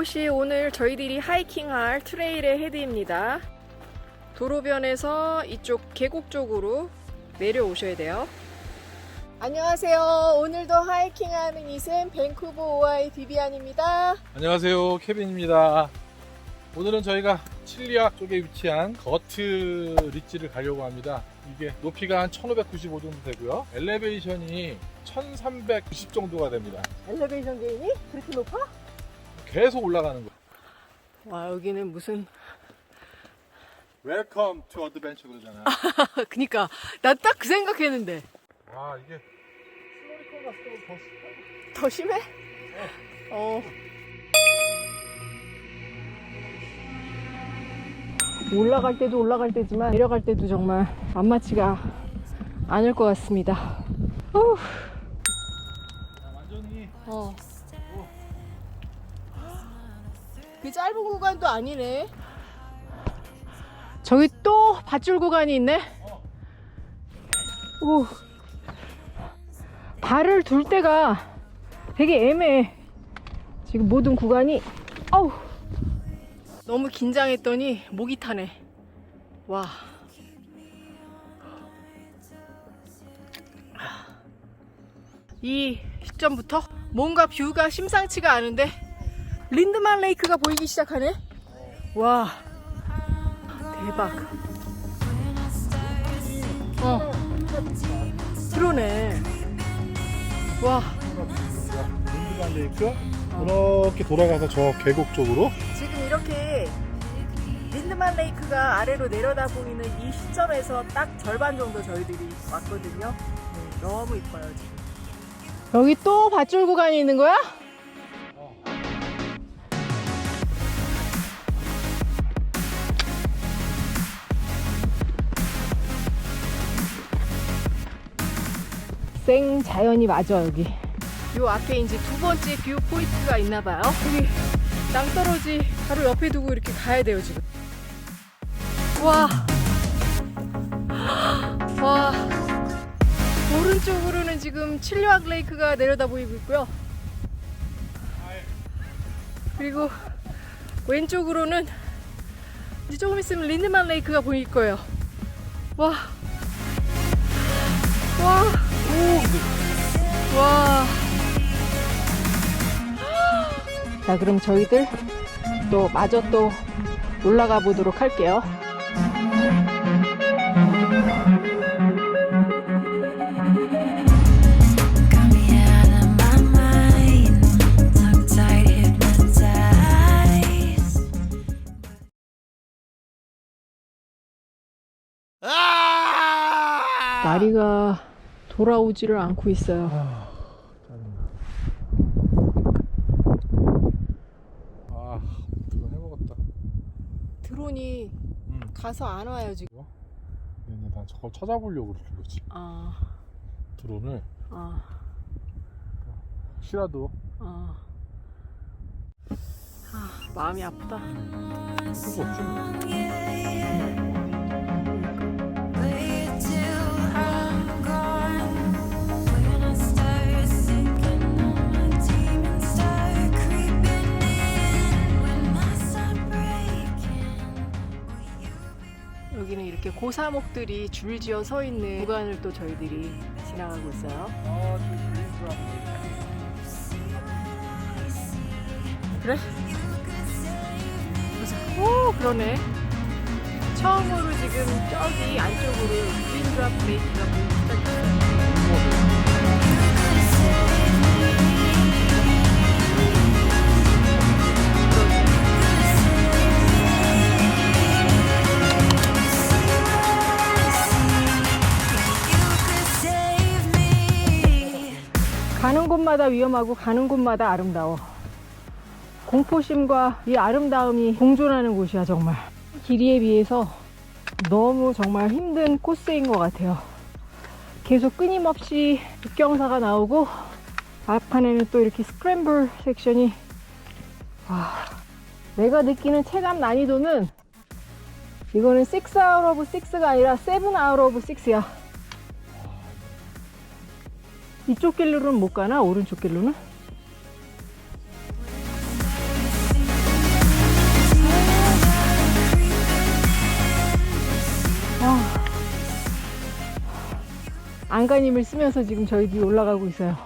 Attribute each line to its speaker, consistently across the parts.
Speaker 1: 이곳이 오늘 저희들이 하이킹할 트레일의 헤드입니다. 도로변에서 이쪽 계곡 쪽으로 내려오셔야 돼요. 안녕하세요. 오늘도 하이킹하는 이샘 밴쿠버 오아이 비비안입니다.
Speaker 2: 안녕하세요 케빈입니다 오늘은 저희가 칠리악 쪽에 위치한 거트 리지를 가려고 합니다 이게 높이가 한 1595 정도 되고요 엘리베이션이 1390 정도가 됩니다
Speaker 1: 엘리베이션 게임이 그렇게 높아?
Speaker 2: 계속 올라가는 거예요
Speaker 1: 와 여기는 무슨
Speaker 2: 웰컴 투 어드벤처 그러잖아요
Speaker 1: 그니까 나 딱 그 생각했는데
Speaker 2: 와 이게 슬로리콘 갔을 때보다 더
Speaker 1: 심해? 어. 올라갈 때도 올라갈 때지만 내려갈 때도 정말 만만치가 않을 것 같습니다. 어후, 구간도 아니네. 저기 또 밧줄 구간이 있네. 오. 발을 둘 때가 되게 애매해. 지금 모든 구간이 아우 너무 긴장했더니 목이 타네. 와. 이 시점부터 뭔가 뷰가 심상치가 않은데 린드만 레이크가 보이기 시작하네. 와. 대박. 어. 그러네. 와.
Speaker 2: 린드만 레이크 이렇게 돌아가서 저 계곡 쪽으로
Speaker 1: 지금 이렇게 린드만 레이크가 아래로 내려다 보이는 이 시점에서 딱 절반 정도 저희들이 왔거든요. 네, 너무 이뻐요 지금. 여기 또 밧줄 구간이 있는 거야? 생 자연이 맞아 여기. 요 앞에 이제 두 번째 뷰 포인트가 있나 봐요. 여기 낭떠러지 바로 옆에 두고 이렇게 가야 돼요 지금. 와. 와. 오른쪽으로는 지금 칠류악 레이크가 내려다 보이고 있고요. 그리고 왼쪽으로는 이제 조금 있으면 린드만 레이크가 보일 거예요. 와. 와. 오. 와. 자, 그럼 저희들 또 마저 또 올라가 보도록 할게요.
Speaker 3: Got me out of my mind, tongue tied, hypnotized.
Speaker 1: 나리가 돌아오지를 않고 있어요.
Speaker 2: 아, 짜증나. 아, 이거 해먹었다.
Speaker 1: 드론이
Speaker 2: 응.
Speaker 1: 가서 안 와요, 지금.
Speaker 2: 근데 난 저걸 찾아보려고 그러는 거지.
Speaker 1: 아,
Speaker 2: 드론을
Speaker 1: 아,
Speaker 2: 혹시라도
Speaker 1: 아. 아, 마음이 아프다.
Speaker 2: 할수 없지. 뭐.
Speaker 1: 이렇게 고사목들이 줄지어 서 있는 구간을 또 저희들이 지나가고 있어요. 그래? 오, 그러네. 처음으로 지금 저기 안쪽으로 그린드랍 레이크가 시 가는 곳마다 위험하고 가는 곳마다 아름다워. 공포심과 이 아름다움이 공존하는 곳이야, 정말. 길이에 비해서 너무 정말 힘든 코스인 것 같아요. 계속 끊임없이 급경사가 나오고, 앞판에는 또 이렇게 스크램블 섹션이, 와, 내가 느끼는 체감 난이도는 이거는 6 out of 6가 아니라 7 out of 6야. 이쪽 길로는 못 가나? 오른쪽 길로는? 아, 안간힘을 쓰면서 지금 저희 뒤 올라가고 있어요.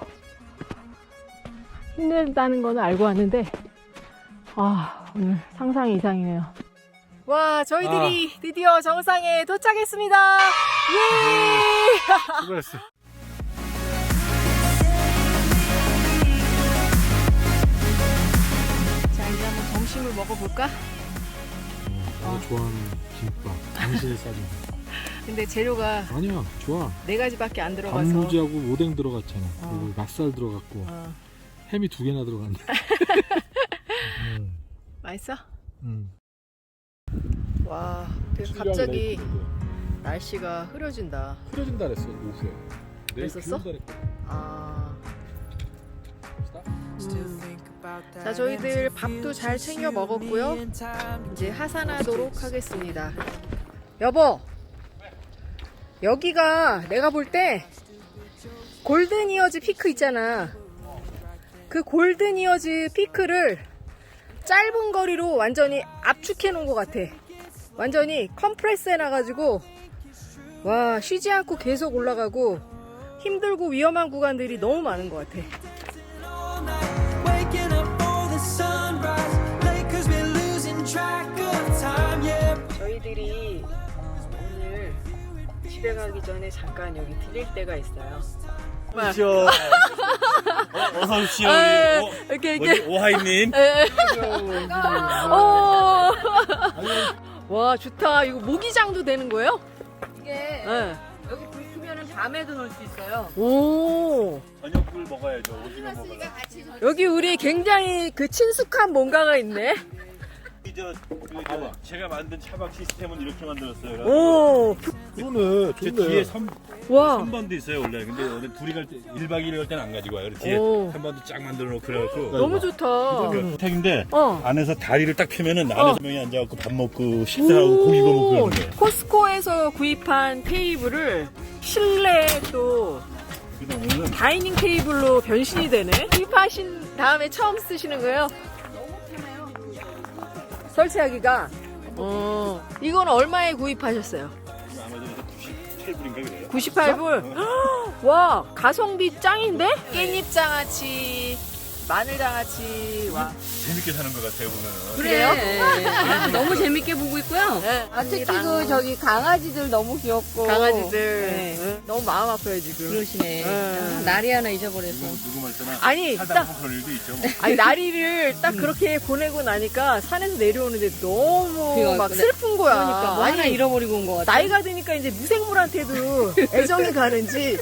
Speaker 1: 힘들다는 건 알고 왔는데, 아, 오늘 상상 이상이네요. 와, 저희들이 아. 드디어 정상에 도착했습니다. 예! 네.
Speaker 2: 수고했어.
Speaker 1: 점심을 먹어볼까?
Speaker 2: 내가 좋아하는 김밥. 당신이 싸준 거.
Speaker 1: 근데 재료가
Speaker 2: 아니야, 좋아.
Speaker 1: 네 가지밖에 안 들어가서.
Speaker 2: 단무지하고 오뎅 들어갔잖아.
Speaker 1: 어.
Speaker 2: 그리고 막살 들어갔고
Speaker 1: 어,
Speaker 2: 햄이 두 개나 들어갔네. 음,
Speaker 1: 맛있어?
Speaker 2: 음.
Speaker 1: 와, 되게 갑자기 날씨가 흐려진다.
Speaker 2: 흐려진다 그랬어 오후에. 내일
Speaker 1: 그랬었어?
Speaker 2: 비 온다 그랬거든.
Speaker 1: 아.
Speaker 3: 음.
Speaker 1: 자, 저희들 밥도 잘 챙겨 먹었고요. 이제 하산하도록 하겠습니다. 여보, 여기가 내가 볼 때 골든 이어즈 피크 있잖아. 그 골든 이어즈 피크를 짧은 거리로 완전히 압축해 놓은 것 같아. 완전히 컴프레스 해놔가지고 와 쉬지 않고 계속 올라가고 힘들고 위험한 구간들이 너무 많은 것 같아. 저희들이 어, 오늘 집에 가기 전에 잠깐 여기 들릴 때가 있어요.
Speaker 4: 오십시오. 어, 어서 오십시오.
Speaker 1: 에,
Speaker 4: 어,
Speaker 1: 이렇게
Speaker 4: 뭐지? 오하이님.
Speaker 1: 오. 와 좋다. 이거 모기장도 되는 거예요?
Speaker 5: 이게
Speaker 1: 네.
Speaker 5: 밤에도 놀 수 있어요.
Speaker 1: 오.
Speaker 4: 저녁을 먹어야죠. 오징어
Speaker 1: 여기 우리 굉장히 그 친숙한 뭔가가 있네.
Speaker 4: 저, 그, 저, 제가 만든 차박 시스템은 이렇게 만들었어요.
Speaker 1: 오.
Speaker 2: 그러네,
Speaker 4: 저 뒤에 선,
Speaker 1: 와.
Speaker 4: 선반도 있어요, 원래. 근데 원래 둘이 갈 때, 1박 2일 갈 때는 안 가지고 와요. 뒤에
Speaker 1: 오.
Speaker 4: 선반도 쫙 만들어 놓고 그래갖고.
Speaker 1: 너무 좋다.
Speaker 4: 그 택인데,
Speaker 1: 어.
Speaker 4: 안에서 다리를 딱 펴면은 안에서 명이 앉아갖고 밥 먹고 식사하고 고기 구워 먹고 그러는 거예요.
Speaker 1: 코스코에서 구입한 테이블을 실내에 또
Speaker 4: 그래서 오늘은
Speaker 1: 다이닝 테이블로 변신이 되네. 구입하신 다음에 처음 쓰시는 거예요? 설치하기가. 어. 이건 얼마에 구입하셨어요?
Speaker 4: 아마존에서 97불인가 그래요.
Speaker 1: 98불. 와, 가성비 짱인데? 깻잎 장아찌, 마늘 장아찌. 와.
Speaker 4: 재밌게 사는 것 같아요, 오늘은.
Speaker 1: 그래요?
Speaker 5: 너무 재밌게 보고 있고요.
Speaker 1: 네.
Speaker 5: 아, 특히 그 저기 강아지들 너무 귀엽고
Speaker 1: 강아지들.
Speaker 5: 네.
Speaker 1: 응? 너무 마음 아파요, 지금.
Speaker 5: 그러시네.
Speaker 1: 네.
Speaker 5: 아, 날이 하나 잊어버려서.
Speaker 4: 누구, 누구 말 때나
Speaker 1: 아니, 딱
Speaker 4: 보면 그런 일도 있죠. 뭐.
Speaker 1: 아니 나리를 딱 그렇게 보내고 나니까 산에서 내려오는데 너무
Speaker 5: 그거
Speaker 1: 막
Speaker 5: 그래.
Speaker 1: 슬픈 거야.
Speaker 5: 그러니까 뭐 하나
Speaker 1: 아니,
Speaker 5: 잃어버리고 온 것 같아.
Speaker 1: 나이가 드니까 이제 무생물한테도 애정이 가는지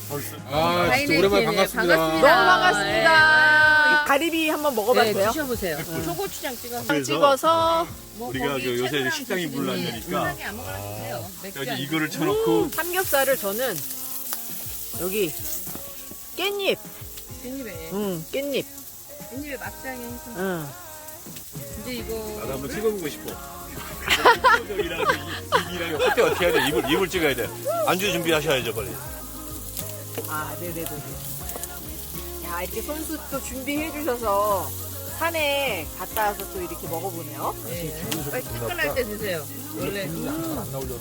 Speaker 2: 아. 진짜 오랜만에 반갑습니다.
Speaker 1: 너무
Speaker 5: 반갑습니다.
Speaker 1: 반갑습니다. 가리비 한번 먹어봐도
Speaker 5: 네,
Speaker 1: 돼요?
Speaker 5: 드셔보세요. 초고추장 찍어서.
Speaker 4: 그래서
Speaker 1: 찍어서
Speaker 5: 뭐
Speaker 4: 우리가
Speaker 5: 거기
Speaker 4: 그 요새
Speaker 5: 채소랑
Speaker 4: 식당이
Speaker 5: 드시든지
Speaker 4: 되니까.
Speaker 5: 편하게 아무거나 드세요. 맥주
Speaker 4: 그래서
Speaker 5: 안
Speaker 4: 이거를. 쳐놓고
Speaker 1: 삼겹살을 저는 여기 깻잎,
Speaker 5: 깻잎에
Speaker 1: 응, 깻잎,
Speaker 5: 깻잎에 막장에 해서
Speaker 1: 응.
Speaker 5: 이제 이거
Speaker 4: 나도 한번 찍어보고 싶어. 이랑 이랑 어떻게 어떻게 해야 돼? 입을 입을 찍어야 돼. 안주 준비하셔야죠 빨리.
Speaker 1: 아, 네네네. 야, 이렇게 손수 또 준비해 주셔서 산에 갔다 와서 또 이렇게 먹어보네요.
Speaker 5: 네. 빨리 퇴근할 때 드세요. 원래
Speaker 2: 안 나오려고.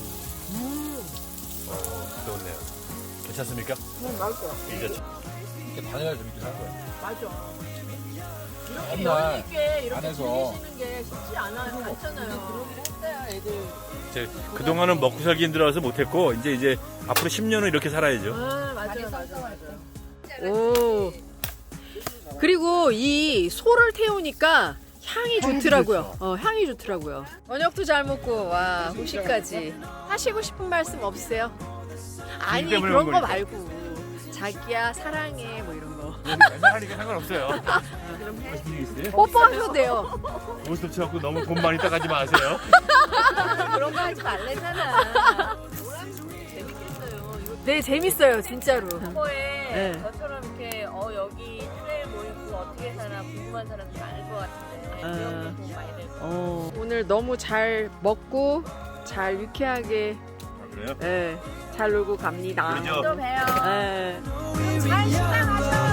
Speaker 4: 어, 좋네요. 괜찮습니까?
Speaker 1: 음, 맛있어요.
Speaker 4: 이제
Speaker 2: 이렇게 다녀야 재밌긴 한 거야.
Speaker 1: 맞아. 이렇게 여유 있게 이렇게
Speaker 2: 안에서
Speaker 1: 즐기시는 게 쉽지 않아요. 않잖아요. 했어야 애들.
Speaker 4: 이제 그 동안은 먹고 살기 힘들어서 못했고 이제 이제 앞으로 10년은 이렇게 살아야죠.
Speaker 1: 아, 맞아요, 맞아요, 맞아요. 오. 그리고 이 소를 태우니까 향이 좋더라고요. 어, 향이 좋더라고요. 저녁도 잘 먹고 와 후식까지 하시고 싶은 말씀 없으세요? 아니
Speaker 4: 때문에
Speaker 1: 그런 온거
Speaker 4: 거니까.
Speaker 1: 말고 자기야 사랑해 뭐 이런 거
Speaker 4: 맨날 하니까 상관없어요.
Speaker 1: 뽀뽀하셔도 돼요.
Speaker 4: 모습 쳐갖고 너무 돈 많이 따가지 마세요.
Speaker 5: 그런 거 하지 말래잖아.
Speaker 1: 네 재밌어요 진짜로.
Speaker 5: 거에
Speaker 1: 네.
Speaker 5: 저처럼 어떻게 사나 궁금한 사람들 많을 것 같은데
Speaker 1: 아.
Speaker 5: 그런 거 도움 많이 될것 같아요.
Speaker 1: 어, 오늘 너무 잘 먹고 잘 유쾌하게
Speaker 4: 그래요?
Speaker 1: 예, 잘 놀고 갑니다.
Speaker 4: 그죠?
Speaker 5: 또 봬요.
Speaker 1: 예.
Speaker 6: We're young.